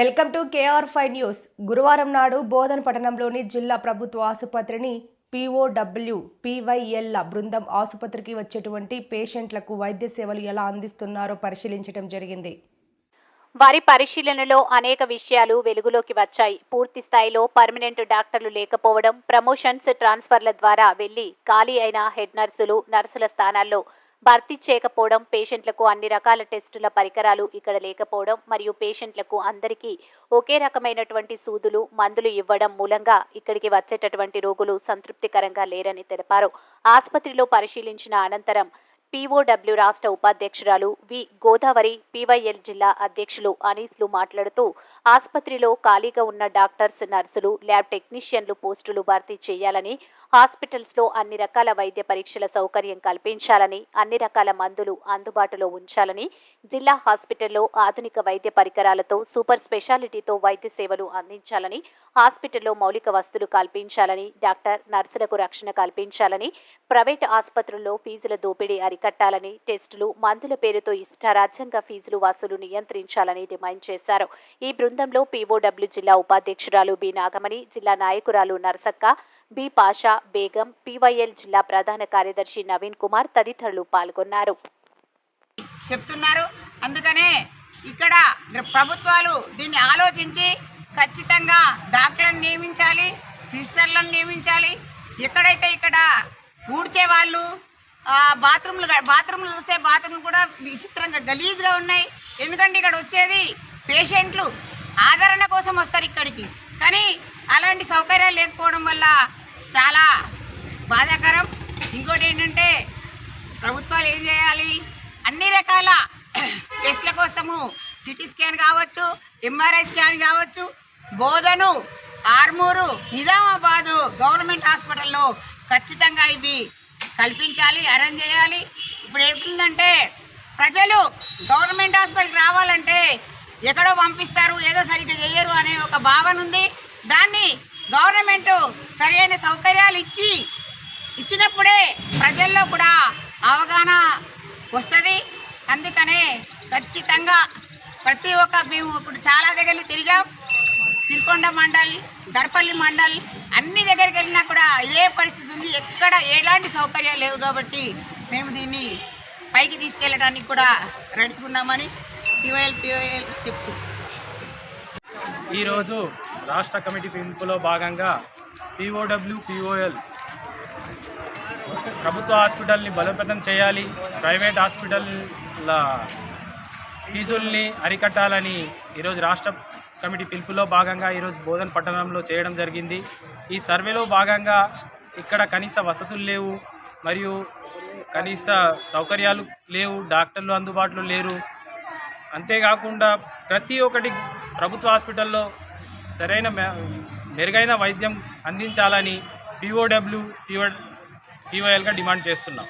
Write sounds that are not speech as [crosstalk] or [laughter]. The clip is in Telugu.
Welcome to KR five news. గురువారం నాడు బోధన్ పట్టణంలోని జిల్లా ప్రభుత్వ ఆసుపత్రిని పీఓడబ్ల్యూ పీవైఎల్ల బృందం ఆసుపత్రికి వచ్చేటువంటి పేషెంట్లకు వైద్య సేవలు ఎలా అందిస్తున్నారో పరిశీలించడం జరిగింది. వారి పరిశీలనలో అనేక విషయాలు వెలుగులోకి వచ్చాయి. పూర్తి స్థాయిలో పర్మనెంట్ డాక్టర్లు లేకపోవడం ప్రమోషన్స్ ట్రాన్స్ఫర్ల ద్వారా వెళ్ళి ఖాళీ అయిన హెడ్ నర్సులు నర్సుల స్థానాల్లో భర్తీ చేయకపోవడం పేషెంట్లకు అన్ని రకాల టెస్టుల పరికరాలు ఇక్కడ లేకపోవడం మరియు పేషెంట్లకు అందరికీ ఒకే రకమైనటువంటి సూదులు మందులు ఇవ్వడం మూలంగా ఇక్కడికి వచ్చేటటువంటి రోగులు సంతృప్తికరంగా లేరని తెలిపారు. ఆసుపత్రిలో పరిశీలించిన అనంతరం పీఓడబ్ల్యూ రాష్ట్ర ఉపాధ్యక్షురాలు వి గోదావరి పీవైఎల్ జిల్లా అధ్యక్షులు అనీస్లు మాట్లాడుతూ ఆసుపత్రిలో ఖాళీగా ఉన్న డాక్టర్స్ నర్సులు ల్యాబ్ టెక్నీషియన్లు పోస్టులు భర్తీ చేయాలని హాస్పిటల్స్లో అన్ని రకాల వైద్య పరీక్షల సౌకర్యం కల్పించాలని అన్ని రకాల మందులు అందుబాటులో ఉంచాలని జిల్లా హాస్పిటల్లో ఆధునిక వైద్య పరికరాలతో సూపర్ స్పెషాలిటీతో వైద్య సేవలు అందించాలని హాస్పిటల్లో మౌలిక వస్తువులు కల్పించాలని డాక్టర్ నర్సులకు రక్షణ కల్పించాలని ప్రైవేట్ ఆసుపత్రుల్లో ఫీజుల దోపిడీ అరికట్టాలని టెస్టులు మందుల పేరుతో ఇష్టారాజ్యంగా ఫీజులు వసూలు నియంత్రించాలని డిమాండ్ చేశారు. ఈ బృందంలో పీఓడబ్ల్యూ జిల్లా ఉపాధ్యక్షురాలు బి నాగమణి జిల్లా నాయకురాలు నరసక్క బి. పాషా బేగం పీవైఎల్ జిల్లా ప్రధాన కార్యదర్శి నవీన్ కుమార్ తదితరులు పాల్గొన్నారు. చెప్తున్నారు. అందుకనే ఇక్కడ ప్రభుత్వాలు దీన్ని ఆలోచించి ఖచ్చితంగా డాక్టర్లను నియమించాలి సిస్టర్లను నియమించాలి. ఎక్కడైతే ఇక్కడ ఊడ్చే వాళ్ళు బాత్రూమ్లు బాత్రూమ్లు చూస్తే బాత్రూమ్లు కూడా విచిత్రంగా గలీజ్గా ఉన్నాయి. ఎందుకంటే ఇక్కడ వచ్చేది పేషెంట్లు ఆదరణ కోసం వస్తారు ఇక్కడికి. కానీ అలాంటి సౌకర్యాలు లేకపోవడం వల్ల చాలా బాధాకరం. ఇంకోటి ఏంటంటే ప్రభుత్వాలు ఏం చేయాలి? అన్ని రకాల [clears throat] టెస్ట్ల కోసము సిటీ స్కాన్ కావచ్చు ఎంఆర్ఐ స్కాన్ కావచ్చు బోధను ఆర్మూరు నిజామాబాదు గవర్నమెంట్ హాస్పిటల్లో ఖచ్చితంగా ఇవి కల్పించాలి అరేంజ్ చేయాలి. ఇప్పుడు ఎట్లుందంటే ప్రజలు గవర్నమెంట్ హాస్పిటల్కి రావాలంటే ఎక్కడో పంపిస్తారు ఏదో సరిగ్గా చేయరు అనే ఒక భావన ఉంది. దాన్ని గవర్నమెంట్ సరైన సౌకర్యాలు ఇచ్చి ఇచ్చినప్పుడే ప్రజల్లో కూడా అవగాహన వస్తుంది. అందుకనే ఖచ్చితంగా ప్రతి ఒక్క మేము ఇప్పుడు చాలా దగ్గర తిరిగాం. సిరికొండ మండల్ దర్పల్లి మండల్ అన్ని దగ్గరికి వెళ్ళినా కూడా ఏ పరిస్థితి ఉంది ఎక్కడ ఎలాంటి సౌకర్యాలు లేవు కాబట్టి మేము దీన్ని పైకి తీసుకెళ్ళడానికి కూడా రెడీగా టీవైఎల్ టీవైఎల్ చెప్తూ. ఈరోజు రాష్ట్ర కమిటీ పిలుపులో భాగంగా పిఓడబ్ల్యూ పిఓఎల్ ప్రభుత్వ హాస్పిటల్ని బలోపేతం చేయాలి ప్రైవేట్ హాస్పిటల్ల ఫీజుల్ని అరికట్టాలని ఈరోజు రాష్ట్ర కమిటీ పిలుపులో భాగంగా ఈరోజు బోధన పట్టణంలో చేయడం జరిగింది. ఈ సర్వేలో భాగంగా ఇక్కడ కనీస వసతులు లేవు మరియు కనీస సౌకర్యాలు లేవు డాక్టర్లు అందుబాటులో లేరు. అంతేకాకుండా ప్రతి ఒక్కటి ప్రభుత్వ హాస్పిటల్లో సరైన మెరుగైన వైద్యం అందించాలని పిఓడబ్ల్యూ పిఓ పిఓఎల్గా డిమాండ్ చేస్తున్నాం.